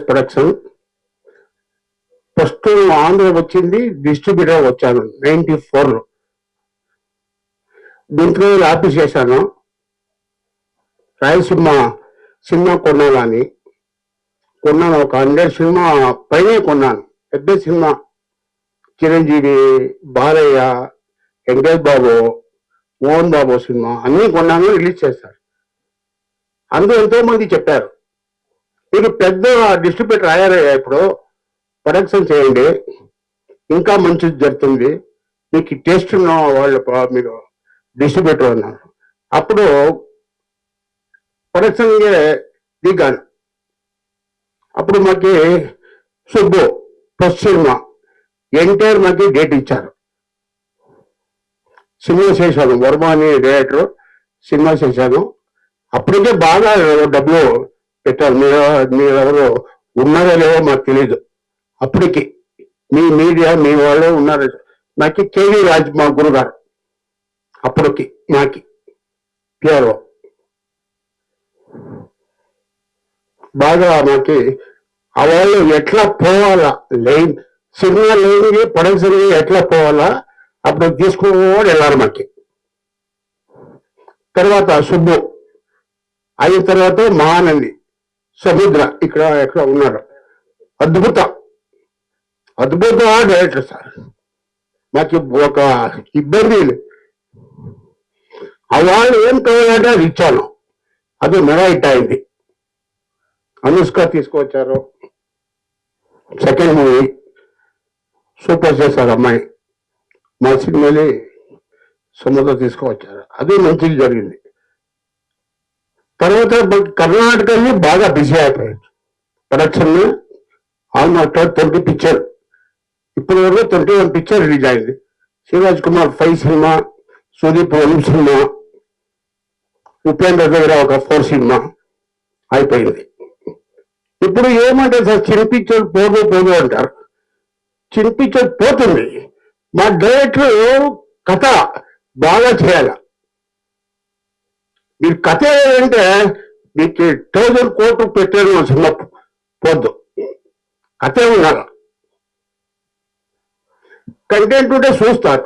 Production first Andhra వచ్చింది distributor వచ్చాను ninety four. దీంట్లో ఆఫీస్ చేశాను. రాయలసీమ సినిమా కొన్నాను అని కొన్నాను ఒక హండ్రెడ్ సినిమా పైనే కొన్నాను. పెద్ద సినిమా. చిరంజీవి బాలయ్య వెంకటేష్ బాబు మోహన్ బాబు సినిమా అన్నీ కొన్నాను రిలీజ్ చేశారు. అందులో ఎంతో మంది చెప్పారు. మీరు పెద్ద డిస్ట్రిబ్యూటర్ అయ్యారయ్యా ఇప్పుడు ప్రొడక్షన్ చేయండి ఇంకా మంచిది జరుగుతుంది మీకు టేస్ట్ ఉన్న వాళ్ళు మీరు డిస్ట్రిబ్యూటర్ ఉన్నారు అప్పుడు ప్రొడక్షన్ దిగాను. అప్పుడు మాకి సుబ్బు ఫస్ట్ సినిమా ఎన్టీఆర్ మాకి డేట్ ఇచ్చారు. సినిమా చేశాను వర్మ అని డైరెక్టర్ సినిమా చేశాను. అప్పటికే బాగా డబ్బులు పెట్టారు. మీరు మీరు ఎవరు ఉన్నారో లేవో మాకు తెలియదు అప్పటికి మీ మీడియా మీ వాళ్ళు ఉన్నారు నాకు కేవీ రాజ్ మా గురుగారు. అప్పటికి మాకి పిఆర్ఓ బాగా మాకి ఆ వాళ్ళు ఎట్లా పోవాలా? లైన్ సినిమా లేని సిగ్నల్ ఎట్లా పోవాలా? అప్పుడు తీసుకుని వెళ్ళారు మాకి. తర్వాత సుబ్బు. అయిన తర్వాత మహానంది. సముద్ర ఇక్కడ ఎక్కడ ఉన్నారు అద్భుత. అద్భుతం డైరెక్టర్ సార్? మాకు ఒక ఇబ్బంది లేదు. ఏం కావాలంటే అది ఇచ్చాను. అది మెరైట్ అయింది. అనుష్క తీసుకొచ్చారు సెకండ్ మూవీ. సూపర్ చేశారు అమ్మాయి. మా సినిమాని సముద్ర తీసుకువచ్చారు. అది మంచిగా జరిగింది. తర్వాత కర్ణాటకని బాగా బిజీ అయిపోయాడు. Production almost twenty picture. ఇప్పటి వరకు ట్వంటీ వన్ పిక్చర్ రిలీజ్ అయింది. Shivaraj Kumar five cinema Sudeep one cinema Upendra దగ్గర ఒక ఫోర్ సినిమా అయిపోయింది. ఇప్పుడు ఏమంటే సార్ చిన్న పిక్చర్ పోదు పోదు అంటారు. చిన్న పిక్చర్ పోతుంది. మా డైరెక్టర్ కథ బాగా చేయాలి. మీరు కథ ఏంటంటే మీకు థౌజండ్ కోట్లు పెట్టారు మా సినిమా పోద్దు. కథ ఉండాల కంటెంట్ ఉంటే చూస్తారు.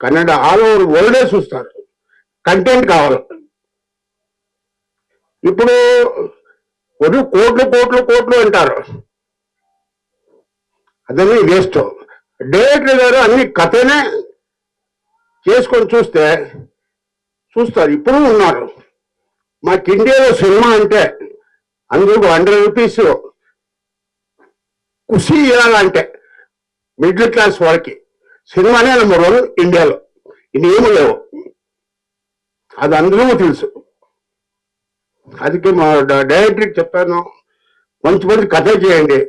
కన్నడ ఆల్ ఓవర్ వరల్డే చూస్తారు. కంటెంట్ కావాలి. ఇప్పుడు కొన్ని కోట్లు కోట్లు కోట్లు అంటారు. అదన్నీ వేస్ట్. డైరెక్టర్ గారు అన్ని కథనే చేసుకొని చూస్తే చూస్తారు. ఇప్పుడు ఉన్నారు. మాకు ఇండియాలో సినిమా అంటే అందుకు హండ్రెడ్ రూపీస్ కుషి ఇవ్వాలంటే మిడిల్ క్లాస్ వాళ్ళకి సినిమానే నెంబర్ వన్ ఇండియాలో. ఇది ఏమి లేవు. అది అందరూ తెలుసు. అందుకే మా డైరెక్టర్కి చెప్పాను మంచి మంచి కథ చేయండి.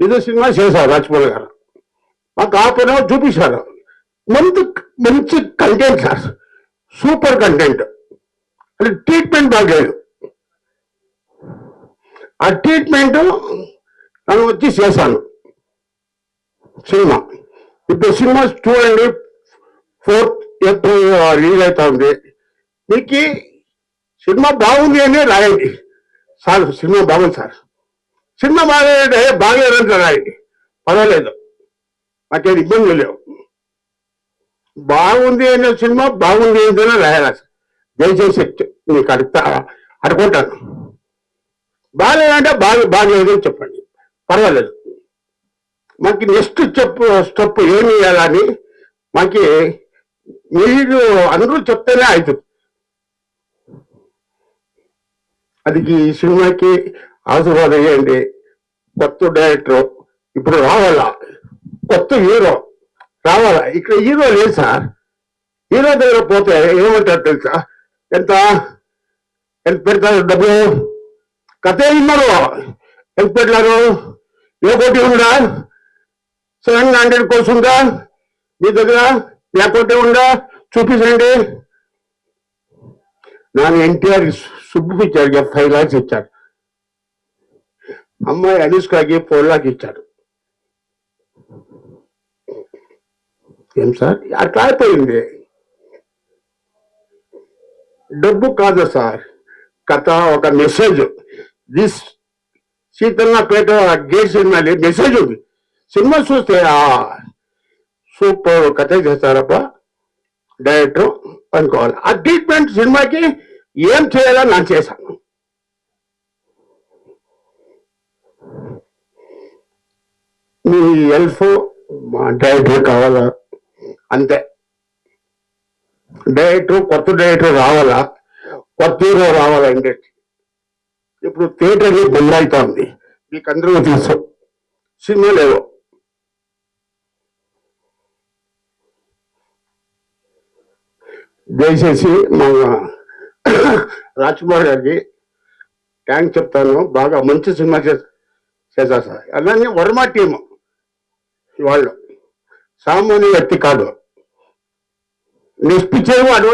ఇది సినిమా చేశారు రాజ్మౌళి గారు. మాకు ఆ పని చూపించారు. మంచి మంచి కంటెంట్ సార్ సూపర్ కంటెంట్. అంటే ట్రీట్మెంట్ బాగలేదు ఆ ట్రీట్మెంట్ తను వచ్చి చేశాను. సినిమా. ఇప్పుడు సినిమా చూడండి. ఫోర్త్ ఏప్రిల్ రిలీజ్ అవుతా ఉంది మీకు సినిమా బాగుంది అని రాయండి. సార్ సినిమా బాగుంది సార్. సినిమా బాగాలేదంటే బాగలేదంటే రాయండి. పర్వాలేదు. నాకేం ఇబ్బంది లేవు. బాగుంది అనే సినిమా బాగుంది ఏంటనే రాయాలి సార్ దయచేసి మీకు అడుగుతా అనుకుంటాను బాగాలేదంటే బాగా బాగలేదు అని చెప్పండి. పర్వాలేదు. మనకి నెక్స్ట్ చెప్పు స్టెప్ ఏమి వేయాలని మనకి మీరు అందరూ చెప్తేనే అవుతుంది అది ఈ సినిమాకి ఆశీర్వాదం చేయండి కొత్త డైరెక్టర్ ఇప్పుడు రావాలా? కొత్త హీరో రావాలా? ఇక్కడ హీరో లేదు సార్. హీరో దగ్గర పోతే ఏమంటారు తెలుసా? ఎంత? ఎంత పెడతారు డబ్బులు కథ ఇన్నారు ఎంత పెట్టారు? ఏ కోటి ఉందా? సెవెన్ హండ్రెడ్ కోర్స్ ఉందా? మీ దగ్గర లేకపోతే ఉందా? చూపించండి. ನಾನು ఎన్టీఆర్ సుబ్బుకి ఇచ్చాడు ఫైవ్ లాక్స్ ఇచ్చాడు. అమ్మాయి అనుష్కకి ఫోర్ లాక్ ఇచ్చాడు. ఏం సార్? అట్లా అయిపోయింది. డబ్బు కాదు సార్. కథ ఒక message. This Sheetalapeta gate cinema message ఉంది. సినిమా చూస్తే సూపర్ కథ చేస్తారప్ప డైరెక్టర్ అనుకోవాలి. ఆ ట్రీట్మెంట్ సినిమాకి ఏం చేయాలో నేను చేశాను. మీ హెల్ప్ మా డైరెక్టర్ కావాలా? అంతే. డైరెక్టర్ కొత్త డైరెక్టర్ రావాలా? కొత్త హీరో రావాలా ఇండస్ట్రీ? ఇప్పుడు థియేటర్ బంద్ ఉంది మీకు అందరూ తెలుసు. సినిమా లేవు. దయచేసి మా రాజ్కుమార్ గారికి థ్యాంక్స్ చెప్తాను. బాగా మంచి సినిమా చేస్- చేశారు సార్. అలానే వర్మ టీము వాళ్ళు. సామాన్య వ్యక్తి కాదు. నెక్స్ట్ పిక్చర్ అటువంటి